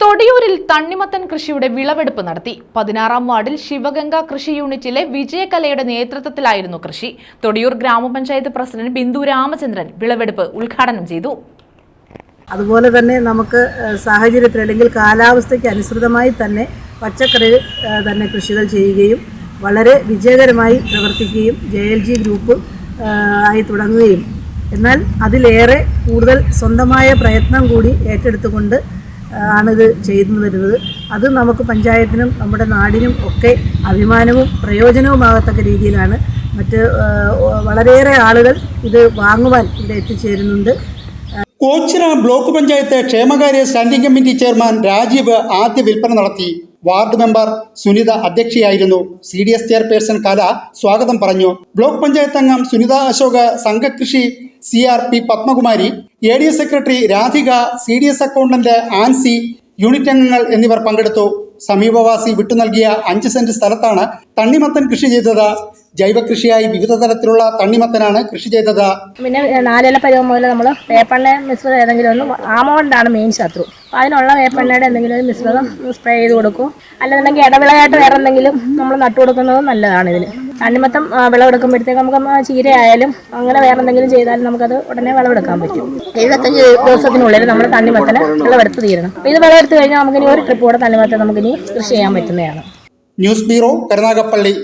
തൊടിയൂരിൽ തണ്ണിമത്തൻ കൃഷിയുടെ വിളവെടുപ്പ് നടത്തി. പതിനാറാം വാർഡിൽ ശിവഗംഗ കൃഷി യൂണിറ്റിലെ വിജയകലയുടെ നേതൃത്വത്തിലായിരുന്നു കൃഷി. തൊടിയൂർ ഗ്രാമപഞ്ചായത്ത് പ്രസിഡന്റ് ബിന്ദു രാമചന്ദ്രൻ വിളവെടുപ്പ് ഉദ്ഘാടനം ചെയ്തു. അതുപോലെ തന്നെ നമുക്ക് സാഹചര്യത്തിൽ അല്ലെങ്കിൽ കാലാവസ്ഥയ്ക്ക് അനുസൃതമായി തന്നെ പച്ചക്കറി തന്നെ കൃഷികൾ ചെയ്യുകയും വളരെ വിജയകരമായി പ്രവർത്തിക്കുകയും ജെ എൽ ജി ഗ്രൂപ്പ് ആയി തുടങ്ങുകയും. എന്നാൽ അതിലേറെ കൂടുതൽ സ്വന്തമായ പ്രയത്നം കൂടി ഏറ്റെടുത്തുകൊണ്ട് ആണിത് ചെയ്തു വരുന്നത്. അത് നമുക്ക് പഞ്ചായത്തിനും നമ്മുടെ നാടിനും ഒക്കെ അഭിമാനവും പ്രയോജനവുമാകത്തക്ക രീതിയിലാണ്. മറ്റ് വളരെയേറെ ആളുകൾ ഇത് വാങ്ങുവാൻ ഇവിടെ എത്തിച്ചേരുന്നുണ്ട്. കോച്ചിറ ബ്ലോക്ക് പഞ്ചായത്ത് ക്ഷേമകാര്യ സ്റ്റാൻഡിംഗ് കമ്മിറ്റി ചെയർമാൻ രാജീവ് ആദ്യ വിൽപ്പന നടത്തി. Ward member Sunitha അധ്യക്ഷയായിരുന്നു. C D S chairperson Kala സ്വാഗതം പറഞ്ഞു. ബ്ലോക്ക് പഞ്ചായത്ത് അംഗം Sunitha Ashoka സംഘകൃഷി C R P Padmakumari A D S secretary Radhika C D S accountant Ancy unit അംഗങ്ങൾ എന്നിവർ പങ്കെടുത്തു. സമീപവാസി വിട്ടു നൽകിയ അഞ്ച് സെന്റ് സ്ഥലത്താണ് തണ്ണിമത്തൻ കൃഷി ചെയ്തത്. ജൈവ കൃഷിയായി വിവിധ തരത്തിലുള്ള തണ്ണിമത്തനാണ് കൃഷി ചെയ്തത്. പിന്നെ നാലില പരുവം മുതൽ നമ്മൾ വേപ്പെണ്ണ മിശ്രിതം ഏതെങ്കിലും ഒന്ന് ആമോണ്ടാണ് മെയിൻ ശത്രു. അപ്പോൾ അതിനുള്ള വേപ്പെണ്ണയുടെ എന്തെങ്കിലും ഒരു മിശ്രിതം സ്പ്രേ ചെയ്ത് കൊടുക്കും. അല്ലെന്നുണ്ടെങ്കിൽ ഇടവിളയായിട്ട് വേറെ എന്തെങ്കിലും നമ്മൾ നട്ടു കൊടുക്കുന്നത് നല്ലതാണ് ഇതിന് തണ്ണിമത്തം ആ, വിളവെടുക്കുമ്പോഴത്തേക്ക് നമുക്ക് ചീരയായാലും അങ്ങനെ വേറെ എന്തെങ്കിലും ചെയ്താലും നമുക്കത് ഉടനെ വിളവെടുക്കാൻ പറ്റും. എഴുപത്തഞ്ച് ദിവസത്തിനുള്ളിൽ നമ്മൾ തണ്ണിമത്തനെ വിളവെടുത്ത് തീരണം. അപ്പം ഇത് വിളവെടുത്ത് കഴിഞ്ഞാൽ നമുക്കിനി ഒരു ട്രിപ്പ് കൂടെ തണ്ണിമത്തൻ നമുക്കിനി കൃഷി ചെയ്യാൻ പറ്റുന്നതാണ്. News bureau Karunagappally.